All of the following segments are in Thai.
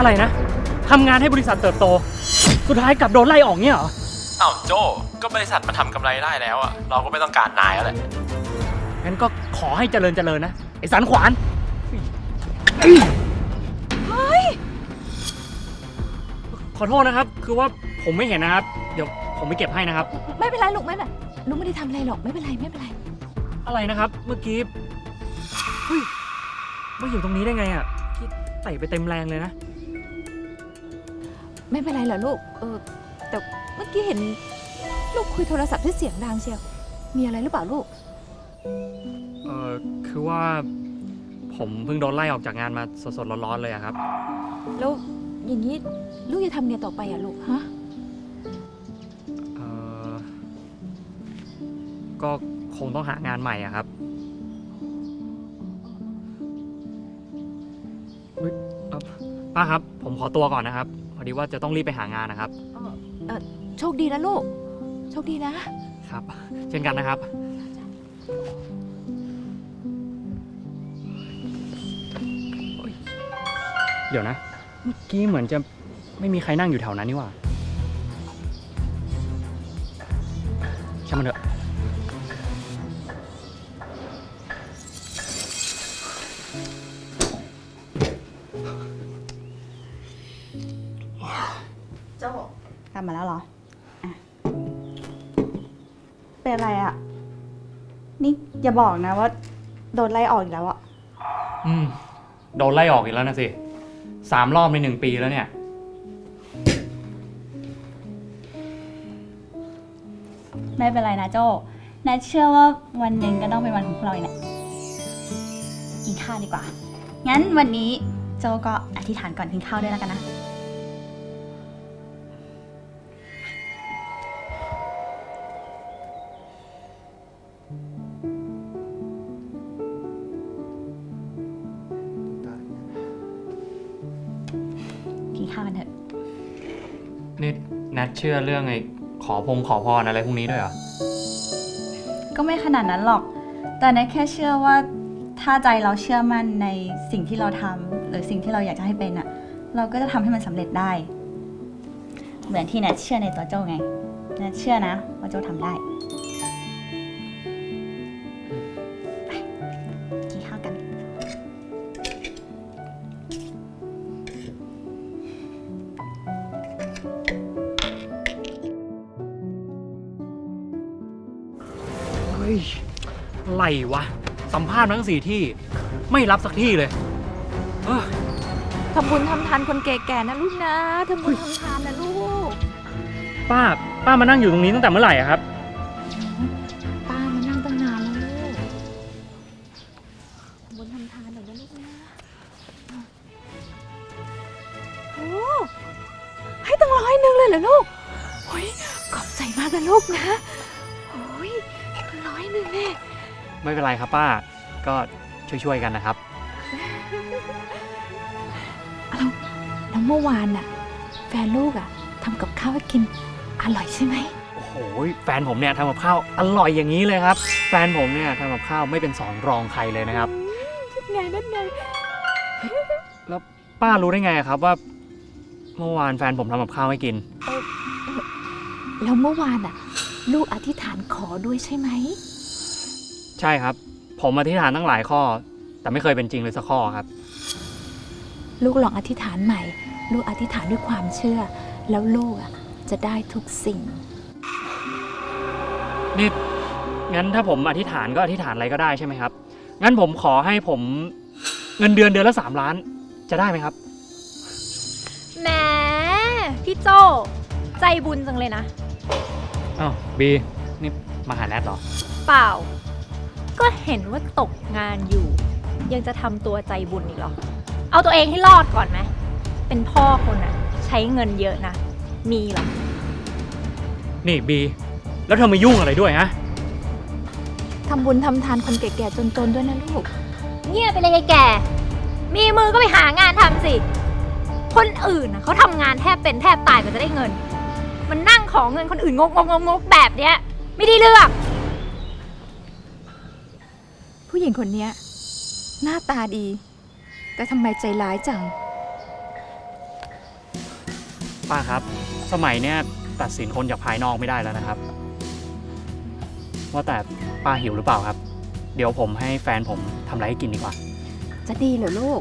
อะไรนะทำงานให้บริษัทเติบโต สุดท้ายกลับโดนไล่ออกเนี่ยเหรอ อ้าวโจก็บริษัทมันทำกำไรได้แล้วอะเราก็ไม่ต้องการนายแล้วแหละ งั้นก็ขอให้เจริญเจริญนะ ไอ้สันขวานขอโทษนะครับ คือว่าผมไม่เห็นนะครับ เดี๋ยวผมไปเก็บให้นะครับ ไม่เป็นไรลูกไม่เป็นไรลูกไม่ได้ทำอะไรหรอกไม่เป็นไรไม่เป็นไร อะไรนะครับ เมื่อกี้เฮ้ยมาอยู่ตรงนี้ได้ไงอะที่เตะไปเต็มแรงเลยนะ ไม่เป็นไรเหรอลูก เออ แต่เมื่อกี้เห็น ลูกคุยโทรศัพท์ที่เสียงดังเชียว มีอะไรหรือเปล่าลูก เออคือว่าผมเพิ่งโดนไล่ออกจากงานมาสดๆร้อนๆเลยอะครับ แล้วอย่างนี้ลูกจะทำไงต่อไปอะลูกฮะ เออก็คงต้องหางานใหม่อะครับเฮ้ยเอ่อป้าครับ ผมขอตัวก่อนนะครับพ อดีว่าจะต้องรีบไปหางานนะครับ โชคดีนะลูก โชคดีนะ ครับ เช่นกันนะครับ เดี๋ยวนะ เมื่อกี้เหมือนจะไม่มีใครนั่งอยู่แถวนั้นนี่หว่าช่างมันเถอะ เป็นอะไรอะ่ะนี่อย่าบอกนะว่า โดนไล่ออกอีกแล้วอะอืม โดนไล่ออกอีกแล้วนะสิสามรอบในหนึ่งปีแล้วเนี่ย ไม่เป็นไรนะโจ้แนทเชื่อว่าวันหนึ่งก็ต้องเป็นวันของพวกเราเองแหละกินข้าวดีกว่า งั้นวันนี้โจก็อธิษฐานก่อนกินข้าวด้วยแล้วกันนะ กินข้าวกันเถอะ นี่นัดเชื่อเรื่องไอ้ขอพงขอพรอะไรพวกนี้ด้วยเหรอ ก็ไม่ขนาดนั้นหรอก แต่แนทแค่เชื่อว่าถ้าใจเราเชื่อมั่นในสิ่งที่เราทำหรือสิ่งที่เราอยากจะให้เป็นอะเราก็จะทำให้มันสำเร็จได้ เหมือนที่แนทเชื่อในตัวโจ้ไงแนทเชื่อนะว่าโจ้ทำได้ วะ สัมภาษณ์มาทั้งสี่ที่ ไม่รับสักที่เลย เอ้อทำบุญทำทานคนแก่ๆนะลูกนะทำบุญทำทานนะลูก ป้า ป้ามานั่งอยู่ตรงนี้ตั้งแต่เมื่อไหร่อะครับ ป้ามานั่งตั้งนานแล้วลูกทำบุญทำทานหน่อยนะลูกนะโอ้ให้ตั้งร้อยหนึ่งเลยเหรอลูกโอ้ยขอบใจมากนะลูกนะ ไม่เป็นไรครับป้า ก็ช่วยๆกันนะครับ แล้วเมื่อวานน่ะ แฟนลูกอะทำกับข้าวให้กินอร่อยใช่ไหม โอ้โห แฟนผมเนี่ยทำกับข้าวอร่อยอย่างนี้เลยครับ แฟนผมเนี่ยทำกับข้าวไม่เป็นสองรองใครเลยนะครับ ไงนั่นไงแล้วป้ารู้ได้ไงอะครับว่า เมื่อวานแฟนผมทำกับข้าวให้กิน แล้วเมื่อวานอะ ลูกอธิษฐานขอด้วยใช่ไหม ใช่ครับ ผมอธิษฐานตั้งหลายข้อ แต่ไม่เคยเป็นจริงเลยสักข้อครับ ลูกลองอธิษฐานใหม่ ลูกอธิษฐานด้วยความเชื่อ แล้วลูกอะจะได้ทุกสิ่ง นี่งั้นถ้าผมอธิษฐานก็อธิษฐานอะไรก็ได้ใช่ไหมครับ งั้นผมขอให้ผมเงินเดือนเดือนละสามล้าน จะได้ไหมครับ แหมพี่โจใจบุญจังเลยนะ อ้าวบี นี่มาหาแนทเหรอ เปล่า ก็เห็นว่าตกงานอยู่ ยังจะทำตัวใจบุญอีกเหรอ เอาตัวเองให้รอดก่อนไหม เป็นพ่อคนอะใช้เงินเยอะนะ มีเหรอ นี่บี แล้วเธอมายุ่งอะไรด้วยฮะ ทำบุญทำทานคนแก่ๆจนๆด้วยนะลูก เงียบไปเลยไอ้แก่ มีมือก็ไปหางานทำสิ คนอื่นนะเขาทำงานแทบเป็นแทบตายก็จะได้เงิน มันนั่งของเงินคนอื่นงกงกงกๆๆแบบเนี้ย ไม่ได้เลือก ผู้หญิงคนเนี้ยหน้าตาดี แต่ทำไมใจร้ายจัง ป้าครับ สมัยเนี้ยตัดสินคนจากภายนอกไม่ได้แล้วนะครับ ว่าแต่ป้าหิวหรือเปล่าครับ เดี๋ยวผมให้แฟนผมทำอะไรให้กินดีกว่า จะดีเหรอลูก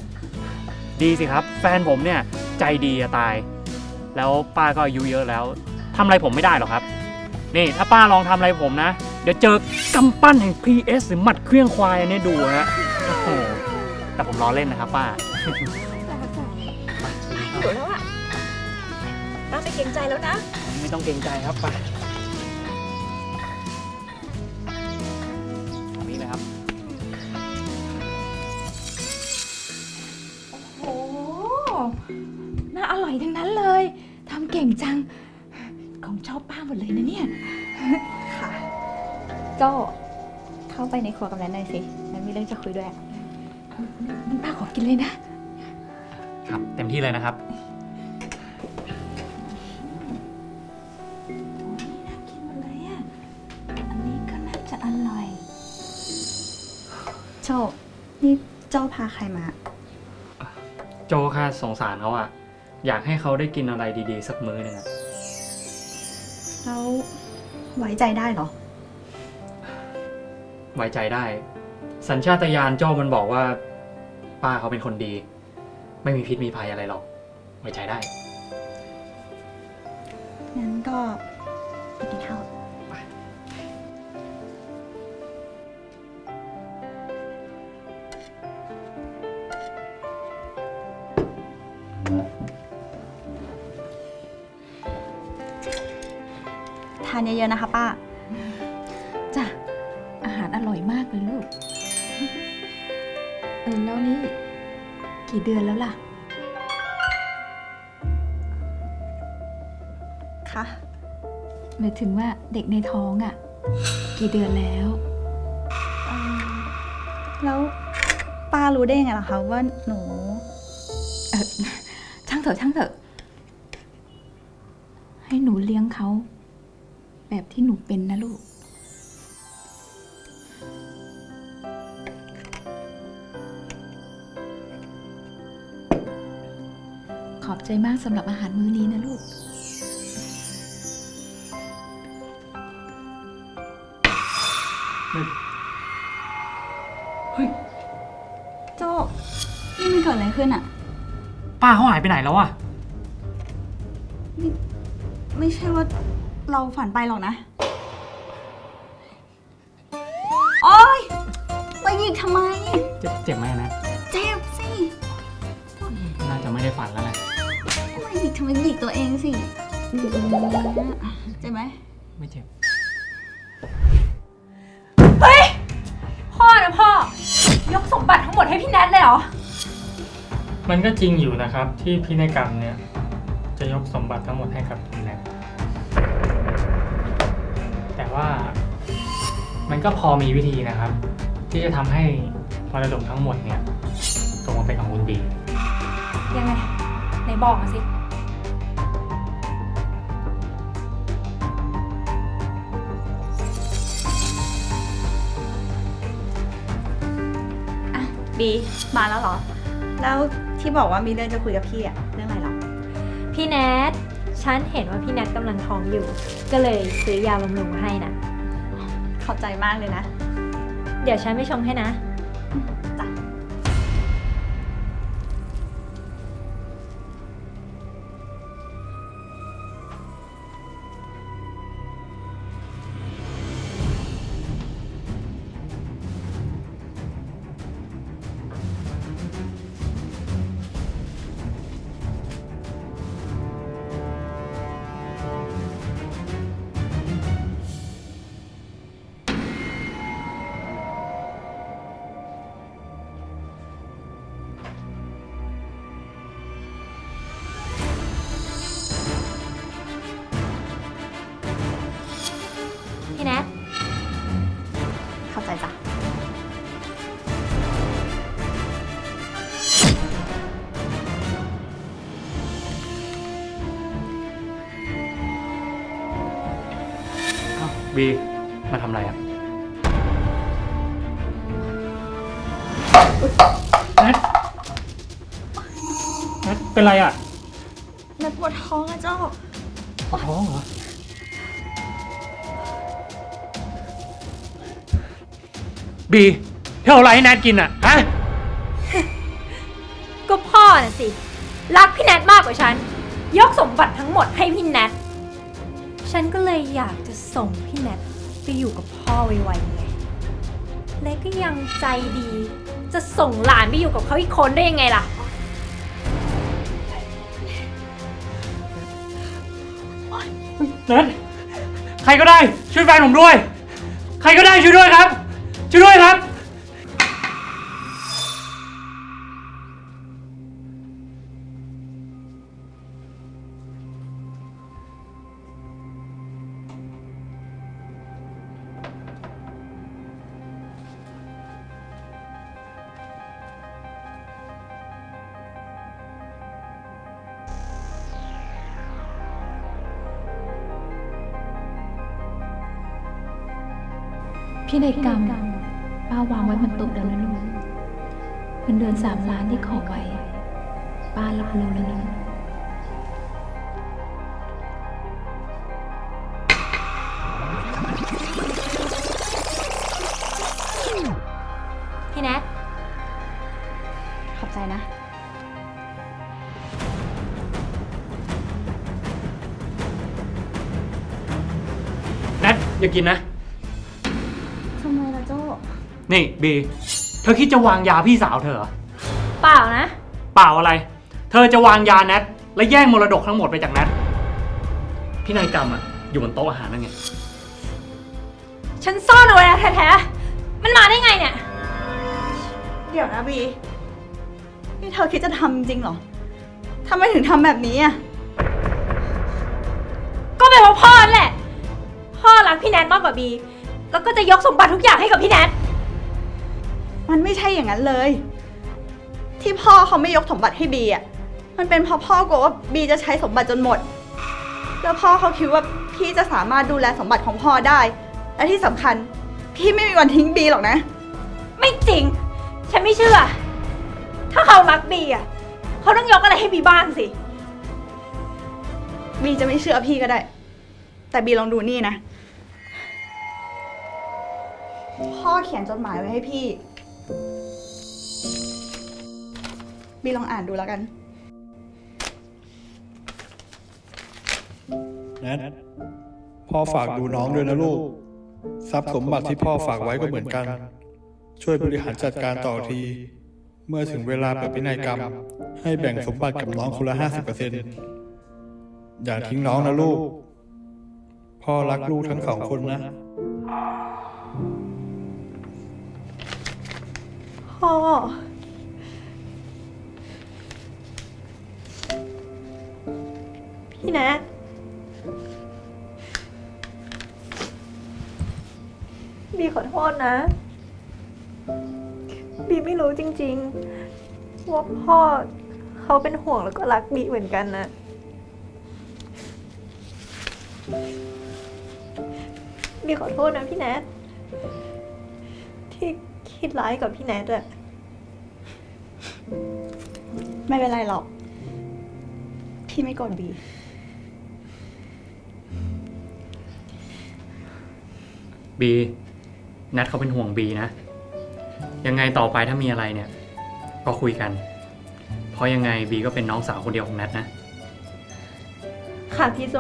ดีสิครับ แฟนผมเนี่ยใจดีจะตาย แล้วป้าก็อายุเยอะแล้วทำอะไรผมไม่ได้หรอกครับ นี่ถ้าป้าลองทำอะไรผมนะเดี๋ยวเจอกำปั้นแห่ง PS หรือหมัดเครื่องควายอันนี้ดูฮะโอ้โหแต่ผมล้อเล่นนะครับป้าอยู่แล้วอะป้าไม่เกรงใจแล้วนะ ไม่ต้องเกรงใจครับป้า โจ้เข้าไปในครัวกับแนนหน่อยสิแนนมีเรื่องจะคุยด้วยมันป้าขอกินเลยนะ ครับเต็มที่เลยนะครับ น่ากินหมดเลยอะ อันนี้ก็น่าจะอร่อย โจ้นี่โจ้พาใครมา โจค่ะสงสารเขาอะอยากให้เขาได้กินอะไรดีๆ สักมื้อหนึงอะแล้วไว้ใจได้เหรอ ไว้ใจได้ สัญชาตญาณโจมันบอกว่า ป้าเขาเป็นคนดี ไม่มีพิษมีภัยอะไรหรอก ไว้ใจได้ งั้นก็ไปกินข้าว ทานเยอะๆนะคะป้า ออแล้วนี่ กี่เดือนแล้วล่ะค่ะหมายถึงว่าเด็กในท้องอะ กี่เดือนแล้ว เอ่อแล้วป้ารู้ได้ยังไงล่ะคะว่าหนู เออช่างเถอะช่างเถอะ ให้หนูเลี้ยงเขา แบบที่หนูเป็นนะลูก อบใจมากสำหรับอาหารมื้อนี้นะลูก เฮ้ย โจ้นี่มันเกิดอะไรขึ้นอะป้าเขาหายไปไหนแล้วอะไม่ใช่ว่าเราฝันไปหรอกนะ โอ๊ย ไปหยิกทำไม เจ็บเจ็บไหมนะ ไปหยิกทำไมหยิกตัวเองสิหยิกตรงนี้เจ็บไหมไม่เจ็บพ่อนะพ่อ ยกสมบัติทั้งหมดให้พี่แนทเลยเหรอ มันก็จริงอยู่นะครับ ที่พินัยกรรมเนี่ย จะยกสมบัติทั้งหมดให้กับคุณแนทแต่ว่ามันก็พอมีวิธีนะครับ ที่จะทำให้มรดกทั้งหมดเนี่ยตกมาเป็นของคุณบี ยังไงไหนบอกมาสิ บีมาแล้วเหรอ แล้วที่บอกว่ามีเรื่องจะคุยกับพี่อะเรื่องอะไรเหรอ พี่แนท ฉันเห็นว่าพี่แนทกำลังท้องอยู่ ก็เลยซื้อยาบำรุงมาให้นะ ขอบใจมากเลยนะ เดี๋ยวฉันไปชงให้นะจ้ะ บีมาทำอะไรอะแนทแนทเป็นไรอะแนทปวดท้องอะโจ้ท้องเหรอ บีเที่ยวอะไรให้แนทกินอะ ฮะ ก็พ่อน่ะสิ รักพี่แนทมากกว่าฉัน ยกสมบัติทั้งหมดให้พี่แนท ฉันก็เลยอยากจะส่งพี่แนทไป อยู่กับพ่อไวๆไงและก็ยังใจดี จะส่งหลานไปอยู่กับเขาอีกคนได้ยังไงล่ะแนทใครก็ได้ช่วยแฟนผมด้วย ใครก็ได้ช่วยด้วยครับ ช่วยด้วยครับ พี่ในกรรมป้าวางไว้บนโต๊ะแล้วนะลูกเงินเดือนสามล้านที่ขอไว้ ป้ารับรู้แล้วนะพี่แนทขอบใจนะ แนทอย่ากินนะทำไมล่ะโจ้ นี่บีเธอคิดจะวางยาพี่สาวเธอเหรอเปล่านะ เปล่าอะไร เธอจะวางยาแนทและแย่งมรดกทั้งหมดไปจากแนทพี่นายกรรมอะอยู่บนโต๊ะอาหารนั่นไง ฉันซ่อนเอาไว้แล้วแท้ๆ มันมาได้ไงเนี่ย เดี๋ยวนะบี นี่เธอคิดจะทำจริงเหรอทำไมถึงทำแบบนี้อะก็เป็นเพราะพ่อนั่นแหละ พ่อรักพี่แนทมากกว่าบี แล้วก็จะยกสมบัติทุกอย่างให้กับพี่แนท มันไม่ใช่อย่างนั้นเลย ที่พ่อเขาไม่ยกสมบัติให้บีอะมันเป็นเพราะพ่อกลัวว่าบีจะใช้สมบัติจนหมด แล้วพ่อเขาคิดว่าพี่จะสามารถดูแลสมบัติของพ่อได้ และที่สำคัญ พี่ไม่มีวันทิ้งบีหรอกนะ ไม่จริง ฉันไม่เชื่อ ถ้าเขารักบีอะ เขาต้องยกอะไรให้บีบ้างสิ บีจะไม่เชื่อพี่ก็ได้ แต่บีลองดูนี่นะ พ่อเขียนจดหมายไว้ให้พี่ บีลองอ่านดูแล้วกัน แนทพ่อฝากดูน้องด้วยนะลูก ทรัพย์สมบัติที่พ่อฝากไว้ก็เหมือนกัน ช่วยบริหารจัดการต่อที เมื่อถึงเวลาเปิดพินัยกรรม ให้แบ่งสมบัติกับน้องคนละห้าสิบเปอร์เซ็นต์อย่าทิ้งน้องนะลูก พ่อรักลูกทั้งสองคนนะ พ่อ พี่แนทบีขอโทษนะ บีไม่รู้จริงๆ ว่าพ่อเขาเป็นห่วงแล้วก็รักบีเหมือนกันนะ บีขอโทษนะพี่แนท คิดร้ายกับพี่แนทอะไม่เป็นไรหรอก พี่ไม่โกรธบี บีแนทเขาเป็นห่วงบีนะ ยังไงต่อไปถ้ามีอะไรเนี่ย ก็คุยกัน เพราะยังไงบีก็เป็นน้องสาวคนเดียวของแนทนะ ค่ะพี่โจ